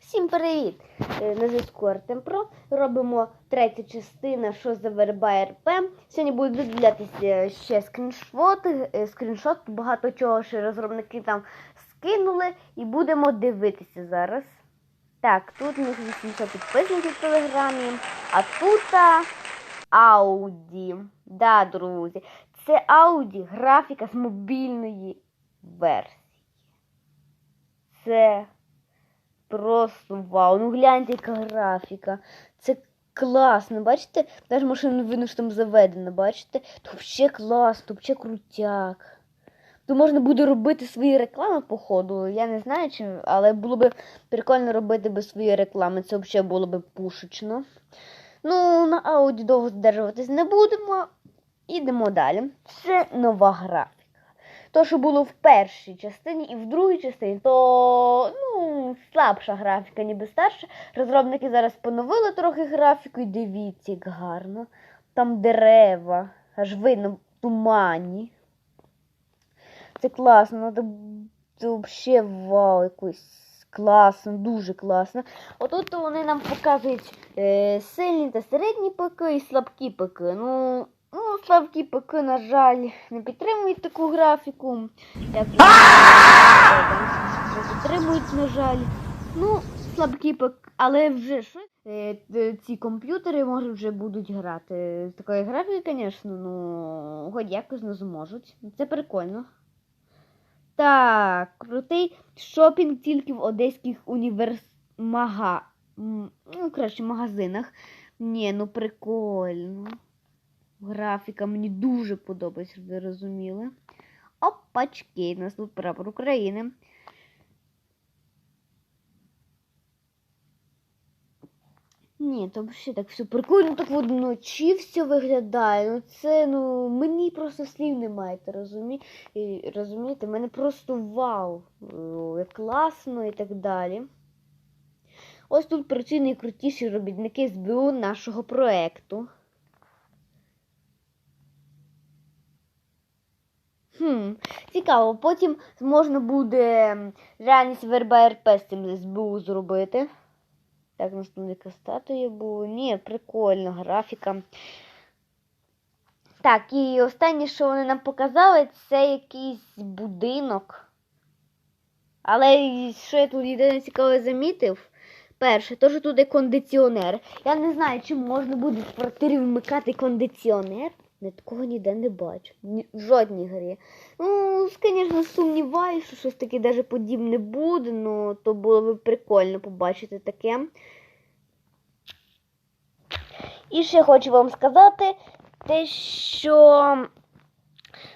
Всім привіт! Е, На зв'язку Артем Про. Робимо третя частина, що за верба РП. Сьогодні будуть виділятися ще скріншоти. е, Скріншот, багато чого ще розробники там скинули. І будемо дивитися зараз. Так, тут у них 800 підписників в телеграмі, а тут Ауді. Да, друзі, це Ауді графіка з мобільної версії. Це просто вау. Ну гляньте, яка графіка. Це класно. Бачите? Навіть машину видно, що там заведено, бачите? То взагалі класно, то взагалі крутяк. То можна буде робити свої реклами, походу. Я не знаю, чи, але було б прикольно робити без своєї реклами. Це взагалі було б пушечно. Ну, на ауді довго здержуватись не будемо. Ідемо далі. Це нова графіка. То, що було в першій частині і в другій частині, то ну, слабша графіка, ніби старша. Розробники зараз поновили трохи графіку і дивіться, як гарно. Там дерева, аж видно в тумані. Це класно, це, це взагалі вау, якось класно, дуже класно. Отут вони нам показують е, сильні та середні ПК і слабкі ПК. Ну, ну, слабкі ПК, на жаль, не підтримують таку графіку. Як підтримують, на жаль. Ну, слабкі ПК, але вже що? Е, ці комп'ютери може вже будуть грати. З такої графіки, звісно, ну, хоч якось не зможуть. Це прикольно. Так, крутий шопінг тільки в одеських універмага. м, Ну, краще, магазинах. Ні, ну прикольно. Графіка мені дуже подобається, щоб ви розуміли. Опачки, у нас тут прапор України. Ні, там ще так все прикольно, так вночі все виглядає. Ну це ну мені просто слів немає, розумі... розумієте? Мене просто вау, о, як класно і так далі. Ось тут працюють найкрутіші робітники СБУ нашого проекту. Хм, цікаво, потім можна буде реальність верба РП з цим СБУ зробити. Так, наступна статуя була. Ні, прикольно, графіка. Так, і останнє, що вони нам показали, це якийсь будинок. Але що я тут єдине цікаве замітив? Перше, то, що тут є кондиціонер. Я не знаю, чи можна буде в квартирі вмикати кондиціонер. Я такого ніде не бачу. Ні, в жодній грі. Ну, звісно, сумніваюся, що щось таке даже подібне буде, ну то було б прикольно побачити таке. І ще хочу вам сказати те, що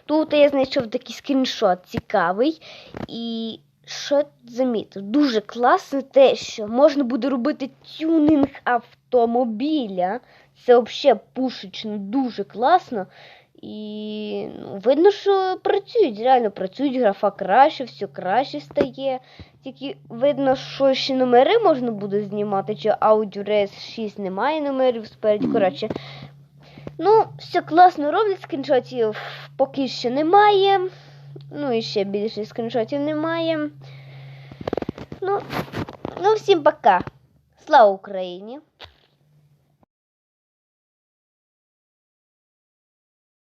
тут я знайшов такий скріншот цікавий. І що замітив? Дуже класно те, що можна буде робити тюнинг автомобіля. Це взагалі пушечно, дуже класно. І ну, видно, що працюють, реально працюють, графа краще, все краще стає. Тільки видно, що ще номери можна буде знімати, чи Audi Race 6 немає номерів спереді. Коротше. Ну, все класно роблять, скріншотів поки що немає. Ну і ще більше скріншотів немає. Ну, ну всім пока. Слава Україні!